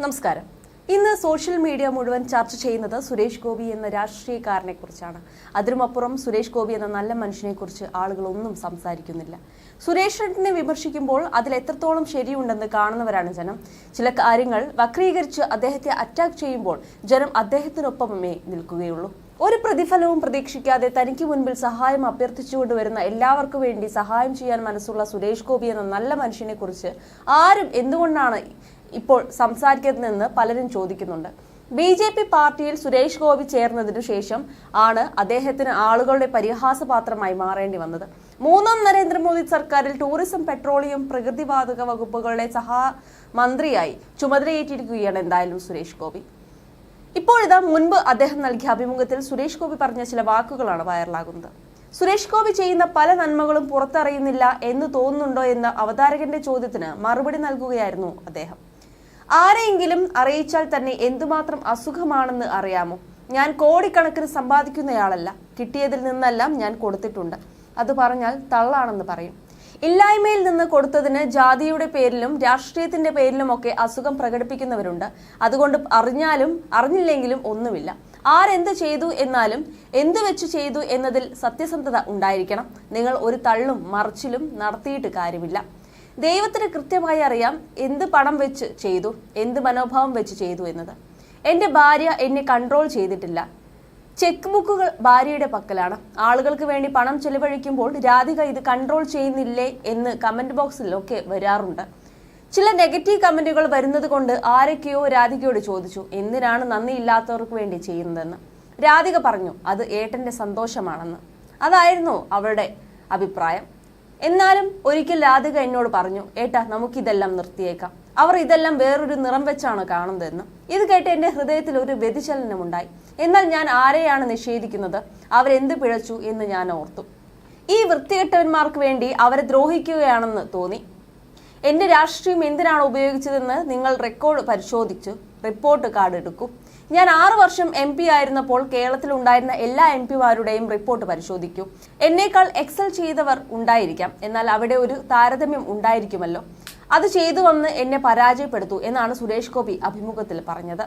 നമസ്കാരം. ഇന്ന് social media മുഴുവൻ ചർച്ച ചെയ്യുന്നത് സുരേഷ് ഗോപി എന്ന രാഷ്ട്രീയക്കാരനെ കുറിച്ചാണ് അതിനുമപ്പുറം സുരേഷ് ഗോപി എന്ന നല്ല മനുഷ്യനെ കുറിച്ച് ആളുകൾ ഒന്നും സംസാരിക്കുന്നില്ല. സുരേഷ് റെഡ്ഡിനെ വിമർശിക്കുമ്പോൾ അതിൽ എത്രത്തോളം ശരിയുണ്ടെന്ന് കാണുന്നവരാണ് ജനം. ചില കാര്യങ്ങൾ വക്രീകരിച്ച് അദ്ദേഹത്തെ അറ്റാക്ക് ചെയ്യുമ്പോൾ ജനം അദ്ദേഹത്തിനൊപ്പമേ നിൽക്കുകയുള്ളൂ. ഒരു പ്രതിഫലവും പ്രതീക്ഷിക്കാതെ തനിക്ക് മുൻപിൽ സഹായം അഭ്യർത്ഥിച്ചുകൊണ്ട് വരുന്ന എല്ലാവർക്കും വേണ്ടി സഹായം ചെയ്യാൻ മനസ്സുള്ള സുരേഷ് ഗോപി എന്ന നല്ല മനുഷ്യനെ കുറിച്ച് ആരും എന്തുകൊണ്ടാണ് ഇപ്പോൾ സംസാരിക്കുന്നതെന്ന് പലരും ചോദിക്കുന്നുണ്ട്. ബി ജെ പി പാർട്ടിയിൽ സുരേഷ് ഗോപി ചേർന്നതിനു ശേഷം ആണ് അദ്ദേഹത്തിന് ആളുകളുടെ പരിഹാസപാത്രമായി മാറേണ്ടി വന്നത്. മൂന്നാം നരേന്ദ്രമോദി സർക്കാരിൽ ടൂറിസം പെട്രോളിയം പ്രകൃതിവാതക വകുപ്പുകളുടെ സഹമന്ത്രിയായി ചുമതലയേറ്റിരിക്കുകയാണ് എന്തായാലും സുരേഷ് ഗോപി. ഇപ്പോഴിതാ മുൻപ് അദ്ദേഹം നൽകിയ അഭിമുഖത്തിൽ സുരേഷ് ഗോപി പറഞ്ഞ ചില വാക്കുകളാണ് വൈറലാകുന്നത്. സുരേഷ് ഗോപി ചെയ്യുന്ന പല നന്മകളും പുറത്തറിയുന്നില്ല എന്ന് തോന്നുന്നുണ്ടോ എന്ന അവതാരകന്റെ ചോദ്യത്തിന് മറുപടി നൽകുകയായിരുന്നു അദ്ദേഹം. ആരെയെങ്കിലും അറിയിച്ചാൽ തന്നെ എന്തുമാത്രം അസുഖമാണെന്ന് അറിയാമോ? ഞാൻ കോടിക്കണക്കിന് സമ്പാദിക്കുന്നയാളല്ല. കിട്ടിയതിൽ നിന്നെല്ലാം ഞാൻ കൊടുത്തിട്ടുണ്ട്. അത് പറഞ്ഞാൽ തള്ളാണെന്ന് പറയും. ഇല്ലായ്മയിൽ നിന്ന് കൊടുത്തതിന് ജാതിയുടെ പേരിലും രാഷ്ട്രീയത്തിന്റെ പേരിലുമൊക്കെ അസുഖം പ്രകടിപ്പിക്കുന്നവരുണ്ട്. അതുകൊണ്ട് അറിഞ്ഞാലും അറിഞ്ഞില്ലെങ്കിലും ഒന്നുമില്ല. ആരെന്ത് ചെയ്തു എന്നാലും എന്ത് വെച്ച് ചെയ്തു എന്നതിൽ സത്യസന്ധത ഉണ്ടായിരിക്കണം. നിങ്ങൾ ഒരു തള്ളും മറിച്ചിലും നടത്തിയിട്ട് കാര്യമില്ല. ദൈവത്തിന് കൃത്യമായി അറിയാം എന്ത് പണം വെച്ച് ചെയ്തു എന്ത് മനോഭാവം വെച്ച് ചെയ്തു എന്നത്. എന്റെ ഭാര്യ എന്നെ കൺട്രോൾ ചെയ്തിട്ടില്ല. ചെക്ക് ബുക്കുകൾ ഭാര്യയുടെ പക്കലാണ്. ആളുകൾക്ക് വേണ്ടി പണം ചെലവഴിക്കുമ്പോൾ രാധിക ഇത് കൺട്രോൾ ചെയ്യുന്നില്ലേ എന്ന് കമന്റ് ബോക്സിലൊക്കെ വരാറുണ്ട്. ചില നെഗറ്റീവ് കമന്റുകൾ വരുന്നത് കൊണ്ട് ആരൊക്കെയോ രാധികയോട് ചോദിച്ചു എന്തിനാണ് നന്ദിയില്ലാത്തവർക്ക് വേണ്ടി ചെയ്യുന്നതെന്ന്. രാധിക പറഞ്ഞു അത് ഏട്ടന്റെ സന്തോഷമാണെന്ന്. അതായിരുന്നു അവളുടെ അഭിപ്രായം. എന്നാലും ഒരിക്കൽ രാധിക എന്നോട് പറഞ്ഞു ഏട്ടാ നമുക്കിതെല്ലാം നിർത്തിയേക്കാം. അവർ ഇതെല്ലാം വേറൊരു നിറം വെച്ചാണ് കാണുന്നതെന്ന്. ഇത് കേട്ട് എന്റെ ഹൃദയത്തിൽ ഒരു വ്യതിചലനമുണ്ടായി. എന്നാൽ ഞാൻ ആരെയാണ് നിഷേധിക്കുന്നത്? അവരെന്ത് പിഴച്ചു എന്ന് ഞാൻ ഓർത്തു. ഈ വൃത്തികെട്ടവന്മാർക്ക് വേണ്ടി അവരെ ദ്രോഹിക്കുകയാണെന്ന് തോന്നി. എന്റെ രാഷ്ട്രീയം എന്തിനാണ് ഉപയോഗിച്ചതെന്ന് നിങ്ങൾ റെക്കോർഡ് പരിശോധിച്ചു? റിപ്പോർട്ട് കാർഡ് എടുക്കും. ഞാൻ ആറു വർഷം എം പി ആയിരുന്നപ്പോൾ കേരളത്തിൽ ഉണ്ടായിരുന്ന എല്ലാ എം പിമാരുടെയും റിപ്പോർട്ട് പരിശോധിക്കും. എന്നേക്കാൾ എക്സൽ ചെയ്തവർ ഉണ്ടായിരിക്കാം. എന്നാൽ അവിടെ ഒരു താരതമ്യം ഉണ്ടായിരിക്കുമല്ലോ. അത് ചെയ്തു വന്ന് എന്നെ പരാജയപ്പെടുത്തു എന്നാണ് സുരേഷ് ഗോപി അഭിമുഖത്തിൽ പറഞ്ഞത്.